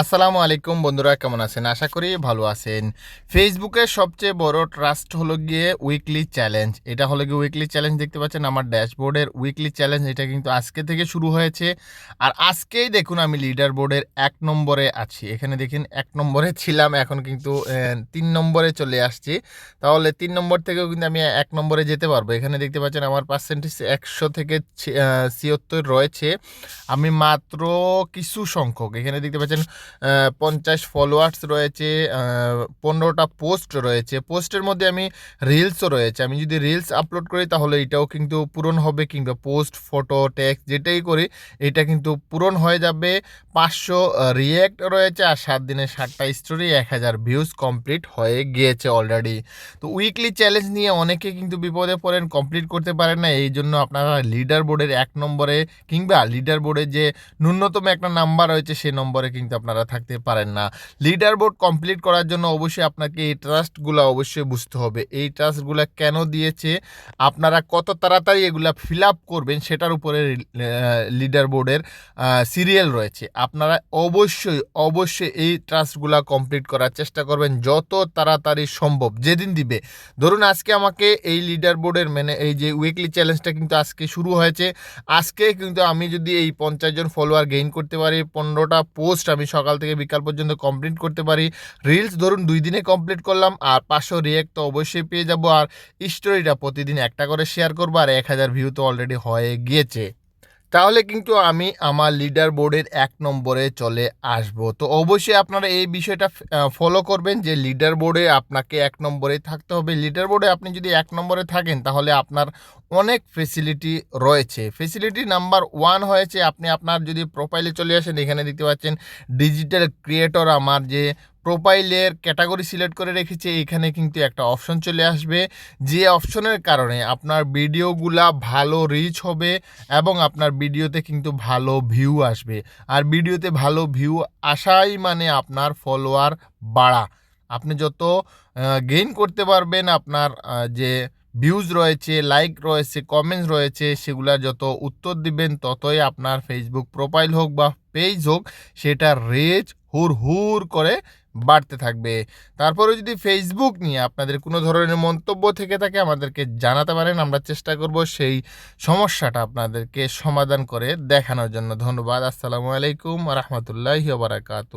আসসালামু আলাইকুম বন্ধুরা, কেমন আছেন? আশা করি ভালো আছেন। ফেসবুকের সবচেয়ে বড় ট্রাস্ট হলো গিয়ে উইকলি চ্যালেঞ্জ এটা হলো গিয়ে উইকলি চ্যালেঞ্জ দেখতে পাচ্ছেন আমার ড্যাশবোর্ডের উইকলি চ্যালেঞ্জ এটা কিন্তু আজকে থেকে শুরু হয়েছে। আর আজকেই দেখুন আমি লিডার বোর্ডের এক নম্বরে আছি। এখানে দেখেন এক নম্বরে ছিলাম, এখন কিন্তু তিন নম্বরে চলে আসছি। তাহলে তিন নম্বর থেকেও কিন্তু আমি এক নম্বরে যেতে পারব। এখানে দেখতে পাচ্ছেন আমার পার্সেন্টেজ একশো থেকে ছিয়াত্তর রয়েছে। আমি মাত্র কিছু সংখ্যক, এখানে দেখতে পাচ্ছেন পঞ্চাশ ফলোয়ার্স রয়েছে পনেরোটা পোস্ট রয়েছে। পোস্টের মধ্যে আমি রিলসও রয়েছে। আমি যদি রিলস আপলোড করি তাহলে এটাও কিন্তু পূরণ হবে কিংবা পোস্ট ফটো টেক্সট যেটাই করি, এটা কিন্তু পূরণ হয়ে যাবে। পাঁচশো রিয়্যাক্ট রয়েছে আর সাত দিনে ষাটটা স্টোরি এক হাজার ভিউজ কমপ্লিট হয়ে গিয়েছে অলরেডি তো উইকলি চ্যালেঞ্জ নিয়ে অনেকে কিন্তু বিপদে পড়েন কমপ্লিট করতে পারেন না। এই জন্য আপনারা লিডার বোর্ডের এক নম্বরে কিংবা লিডার বোর্ডে যে ন্যূনতম একটা নাম্বার রয়েছে সেই নম্বরে কিন্তু আপনারা থাকতে পারেন না। লিডার বোর্ড কমপ্লিট করার জন্য অবশ্যই আপনাকে এই ট্রাস্টগুলো অবশ্যই বুঝতে হবে। এই ট্রাস্টগুলো কেন দিয়েছে? আপনারা কত তাড়াতাড়ি এগুলা ফিল আপ করবেন সেটার উপরে লিডার বোর্ডের সিরিয়াল রয়েছে। আপনারা অবশ্যই অবশ্যই এই ট্রাস্টগুলা কমপ্লিট করার চেষ্টা করবেন যত তাড়াতাড়ি সম্ভব, যেদিন দিবে। ধরুন আজকে আমাকে এই লিডার বোর্ডের মানে এই যে উইকলি চ্যালেঞ্জটা কিন্তু আজকে শুরু হয়েছে। আজকে কিন্তু আমি যদি এই পঞ্চাশ জন ফলোয়ার গেইন করতে পারি, পনেরোটা পোস্ট আমি সকাল থেকে বিকাল পর্যন্ত কমপ্লিট করতে পারি। রিলস ধরুন দুই দিনে কমপ্লিট করলাম, আর পাঁচশো রিয়েক্ট তো অবশ্যই পেয়ে যাব। আর স্টোরিটা প্রতিদিন একটা করে শেয়ার করব, আর এক হাজার ভিউ তো অলরেডি হয়ে গিয়েছে তাহলে কিন্তু আমি আমার লিডার বোর্ডের এক নম্বরে চলে আসব। তো অবশ্যই আপনারা এই বিষয়টা ফলো করবেন যে লিডার বোর্ডে আপনাকে এক নম্বরে থাকতে হবে। লিডার বোর্ডে আপনি যদি এক নম্বরে থাকেন, তাহলে আপনার অনেক ফেসিলিটি রয়েছে। ফেসিলিটি নাম্বার ওয়ান হয়েছে, আপনি আপনার যদি প্রোফাইলে চলে আসেন, এখানে দেখতে পাচ্ছেন ডিজিটাল ক্রিয়েটর আমার যে প্রোফাইলের ক্যাটাগরি সিলেক্ট করে রেখেছে, এখানে কিন্তু একটা অপশন চলে আসবে। যে অপশনের কারণে আপনার ভিডিওগুলা ভালো রিচ হবে এবং আপনার ভিডিওতে কিন্তু ভালো ভিউ আসবে। আর ভিডিওতে ভালো ভিউ আসাই মানে আপনার ফলোয়ার বাড়া। আপনি যত গেইন করতে পারবেন, আপনার যে ভিউজ রয়েছে লাইক রয়েছে কমেন্টস রয়েছে, সেগুলা যত উত্তর দিবেন, ততই আপনার ফেসবুক প্রোফাইল হোক বা পেজ হোক, সেটা রেজ হুর হুর করে বাড়তে থাকবে। তারপরে যদি ফেসবুক নিয়ে আপনাদের কোনো ধরনের মন্তব্য থেকে থাকে, আমাদেরকে জানাতে পারেন। আমরা চেষ্টা করব সেই সমস্যাটা আপনাদেরকে সমাধান করে দেখানোর জন্য। ধন্যবাদ। আসসালামু আলাইকুম রহমতুল্লাহি বারাকাতু